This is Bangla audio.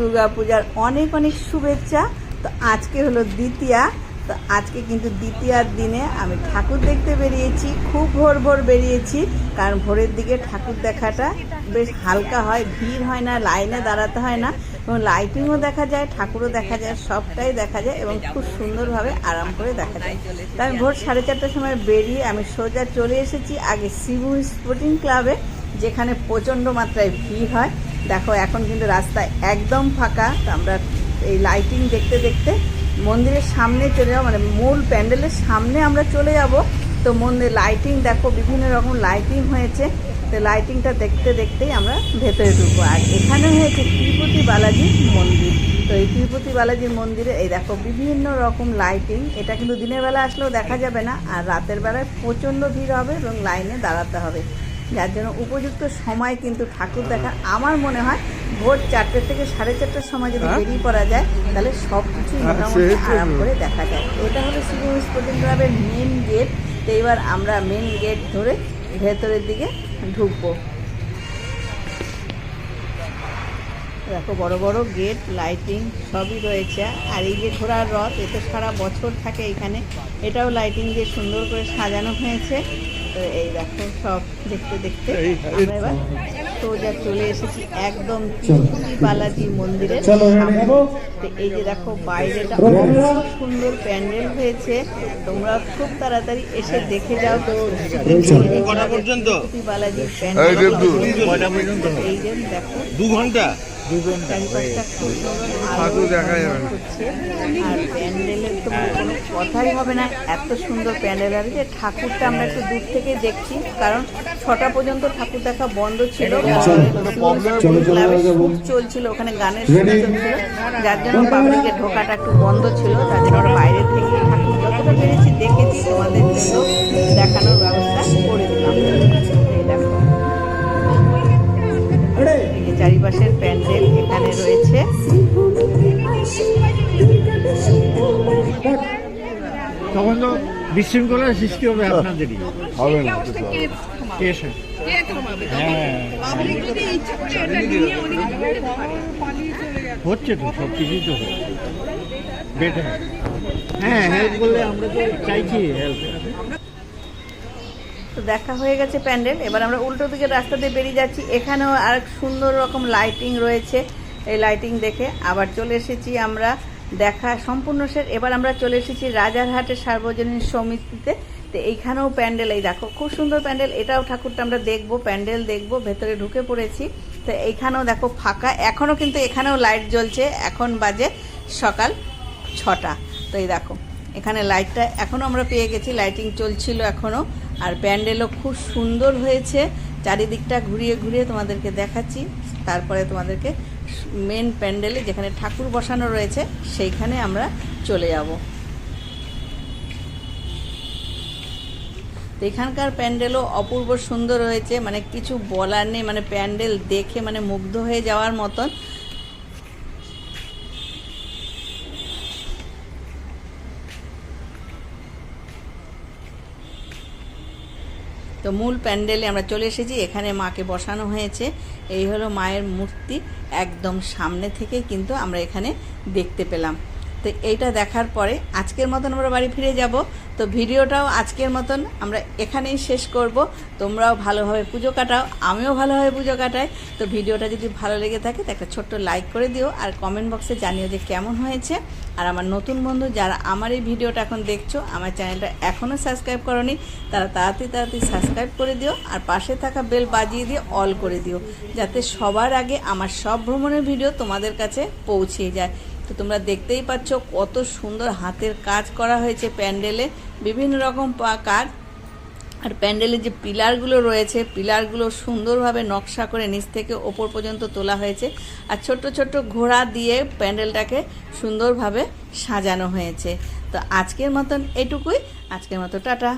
দুর্গাপূজার অনেক অনেক শুভেচ্ছা। তো আজকে হলো দ্বিতীয়া। তো আজকে কিন্তু দ্বিতীয়ার দিনে আমি ঠাকুর দেখতে বেরিয়েছি, খুব ভোর ভোর বেরিয়েছি, কারণ ভোরের দিকে ঠাকুর দেখাটা বেশ হালকা হয়, ভিড় হয় না, লাইনে দাঁড়াতে হয় না, এবং লাইটিংও দেখা যায়, ঠাকুরও দেখা যায়, সবটাই দেখা যায়, এবং খুব সুন্দরভাবে আরাম করে দেখা যায়। তাই আমি ভোর সাড়ে চারটার সময় বেরিয়ে আমি সোজা চলে এসেছি আগে শিবু স্পোর্টিং ক্লাবে যেখানে প্রচণ্ড মাত্রায় ভিড় হয়। দেখো, এখন কিন্তু রাস্তা একদম ফাঁকা। তো আমরা এই লাইটিং দেখতে দেখতে মন্দিরের সামনে চলে যাব মানে মূল প্যান্ডেলের সামনে আমরা চলে যাব। তো মন্দির লাইটিং দেখো, বিভিন্ন রকম লাইটিং হয়েছে। তো লাইটিংটা দেখতে দেখতেই আমরা ভেতরে ঢুকবো। আর এখানে হয়েছে তিরুপতি বালাজির মন্দির। তো এই তিরুপতি বালাজির মন্দিরে এই দেখো, বিভিন্ন রকম লাইটিং এটা কিন্তু দিনের বেলা আসলেও দেখা যাবে না, আর রাতের বেলায় প্রচণ্ড ভিড় হবে এবং লাইনে দাঁড়াতে হবে। যার জন্য উপযুক্ত সময় কিন্তু ঠাকুর দেখা। আমার মনে হয় ভোর চারটে থেকে সাড়ে চারটার সময় যদি বেরিয়ে পড়া যায় তাহলে সব কিছুই হ্যাঁ, মোটামুটি আরাম করে দেখা যায়। এটা হলো শিবু স্পোর্টিং ক্লাবের মেন গেট তো এবার আমরা মেন গেট ধরে ভেতরের দিকে ঢুকবো। দেখো বড় বড় গেট লাইটিং সবই রয়েছে। আর এই যে ঘোড়ার রথ এতে সারা বছর থাকে এখানে। এটাও লাইটিং দিয়ে সুন্দর করে সাজানো হয়েছে। তো এই দেখো সব দেখতে দেখতে এই- আমরা এবার সোজা চলে এসেছি একদম তিরুপতি বালাজি মন্দিরের সামনে। তো এই যে দেখো বাইরেটা সুন্দর প্যান্ডেল হয়েছে। তোমরা খুব তাড়াতাড়ি এসে দেখে যাও। তো? তিরুপতি বালাজির প্যান্ডেল এই যে দেখো। দু ঘণ্টা। ঠাকুর দেখা যাবে না। আর প্যান্ডেলের তো কোনো কথাই হবে না। এত সুন্দর প্যান্ডেল আর যে ঠাকুরটা আমরা একটু দূর থেকে দেখছি কারণ ছটা পর্যন্ত ঠাকুর দেখা বন্ধ ছিল। চলছিল ওখানে গানের? চলছিল। যার জন্য পাবলিকের ঢোকাটা একটু বন্ধ ছিল। তার জন্য বাইরে থেকে ঠাকুর যতটা পেরেছি দেখেছি তোমাদের জন্য দেখানোর ব্যবস্থা তখন তো বিশৃঙ্খলার সৃষ্টি হবে আপনাদেরই। হবে না। হ্যাঁ হচ্ছে তো সব কিছুই তো বেটার হ্যাঁ হেল্প করলে আমরা তো চাইছি হেল্প তো দেখা হয়ে গেছে প্যান্ডেল এবার আমরা উল্টো দিকে রাস্তা দিয়ে বেরিয়ে যাচ্ছি। এখানেও আর সুন্দর রকম লাইটিং রয়েছে। এই লাইটিং দেখে আবার চলে এসেছি আমরা। দেখা সম্পূর্ণ শেষ। এবার আমরা চলে এসেছি রাজারহাটের সার্বজনীন সমিতিতে। তো এইখানেও প্যান্ডেল, এই দেখো খুব সুন্দর প্যান্ডেল। এটাও ঠাকুরটা আমরা দেখব, প্যান্ডেল দেখব, ভেতরে ঢুকে পড়েছি। তো এইখানেও দেখো ফাঁকা। এখনও কিন্তু এখানেও লাইট জ্বলছে। এখন বাজে সকাল ছটা। তো এই দেখো, এখানে লাইটটা এখনও আমরা পেয়ে গেছি। লাইটিং চলছিল এখনও আর প্যান্ডেলও খুব সুন্দর হয়েছে। চারিদিকটা ঘুরিয়ে ঘুরিয়ে তোমাদেরকে দেখাচ্ছি। তারপরে তোমাদেরকে মেন প্যান্ডেলে যেখানে ঠাকুর বসানো রয়েছে, সেইখানে আমরা চলে যাব। এখানকার প্যান্ডেলও অপূর্ব সুন্দর হয়েছে মানে কিছু বলার নেই মানে প্যান্ডেল দেখে মানে মুগ্ধ হয়ে যাওয়ার মতন। তো মূল প্যান্ডেলে আমরা চলে এসেছি, এখানে মাকে বসানো হয়েছে। এই হলো মায়ের মূর্তি, একদম সামনে থেকে কিন্তু আমরা এখানে দেখতে পেলাম। তো এইটা দেখার পরে আজকের মতন আমরা বাড়ি ফিরে যাব। তো ভিডিওটাও আজকের মতন আমরা এখানেই শেষ করব। তোমরাও ভালোভাবে পুজো কাটাও, আমিও ভালোভাবে পুজো কাটাই। তো ভিডিওটা যদি ভালো লেগে থাকে, তো একটা ছোট্ট লাইক করে দিও আর কমেন্ট বক্সে জানিও যে কেমন হয়েছে। আর আমার নতুন বন্ধু যারা আমার এই ভিডিওটা এখন দেখছ, আমার চ্যানেলটা এখনও সাবস্ক্রাইব করনি, তারা তাড়াতাড়ি তাড়াতাড়ি সাবস্ক্রাইব করে দিও আর পাশে থাকা বেল বাজিয়ে দিয়ে অল করে দিও, যাতে সবার আগে আমার সব ভ্রমণের ভিডিও তোমাদের কাছে পৌঁছে যায়। তো তোমরা দেখতেই পাচ্ছ কত সুন্দর হাতের কাজ করা হয়েছে প্যান্ডেলে, বিভিন্ন রকম কাজ। আর প্যান্ডেলের যে পিলারগুলো রয়েছে, পিলারগুলো সুন্দরভাবে নকশা করে নিচ থেকে ওপর পর্যন্ত তোলা হয়েছে। আর ছোট্ট ছোট্ট ঘোড়া দিয়ে প্যান্ডেলটাকে সুন্দরভাবে সাজানো হয়েছে। তো আজকের মতন এটুকুই। আজকের মতো টাটা।